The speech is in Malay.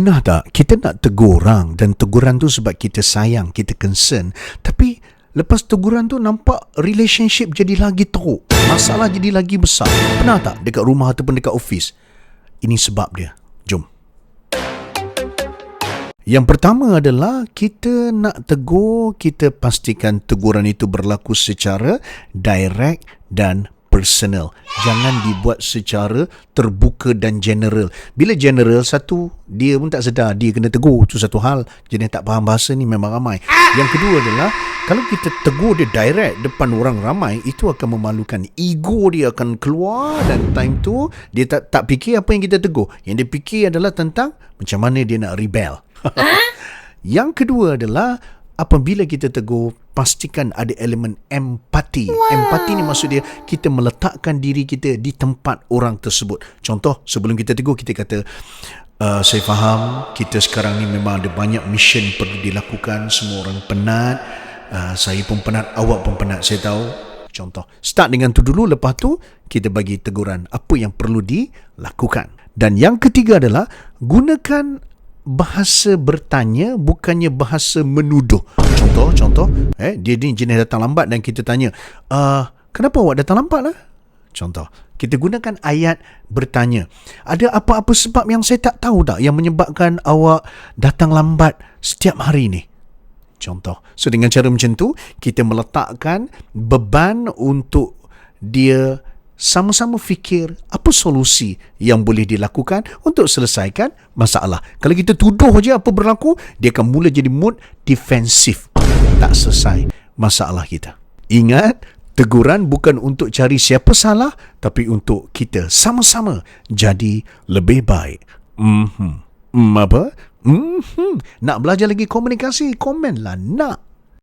Pernah tak kita nak tegur orang dan teguran tu sebab kita sayang, kita concern. Tapi lepas teguran tu nampak relationship jadi lagi teruk. Masalah jadi lagi besar. Pernah tak dekat rumah ataupun dekat office? Ini sebab dia. Jom. Yang pertama adalah kita nak tegur, kita pastikan teguran itu berlaku secara direct dan personal. Jangan dibuat secara terbuka dan general. Bila general, satu, dia pun tak sedar. Dia kena tegur. Itu satu hal. Jadi tak faham bahasa ni memang ramai. Yang kedua adalah, kalau kita tegur dia direct depan orang ramai, itu akan memalukan. Ego dia akan keluar dan time tu, dia tak tak fikir apa yang kita tegur. Yang dia fikir adalah tentang macam mana dia nak rebel. Yang kedua adalah apabila kita tegur pastikan ada elemen empati. Wow. Empati ni maksud dia kita meletakkan diri kita di tempat orang tersebut. Contoh sebelum kita tegur kita kata uh, saya faham kita sekarang ni memang ada banyak mission perlu dilakukan semua orang penat. Uh, saya pun penat, awak pun penat saya tahu. Contoh, start dengan tu dulu lepas tu kita bagi teguran apa yang perlu dilakukan. Dan yang ketiga adalah gunakan bahasa bertanya bukannya bahasa menuduh. Contoh, contoh, eh dia ni jenis datang lambat dan kita tanya, uh, kenapa awak datang lambat lah? Contoh, kita gunakan ayat bertanya. Ada apa-apa sebab yang saya tak tahu tak yang menyebabkan awak datang lambat setiap hari ni? Contoh. So dengan cara macam tu, kita meletakkan beban untuk dia sama-sama fikir apa solusi yang boleh dilakukan untuk selesaikan masalah. Kalau kita tuduh je apa berlaku, dia akan mula jadi mood defensif. Tak selesai masalah kita. Ingat, teguran bukan untuk cari siapa salah, tapi untuk kita sama-sama jadi lebih baik. Mhm. Mm apa? Mhm. Nak belajar lagi komunikasi? Komenlah. Nak.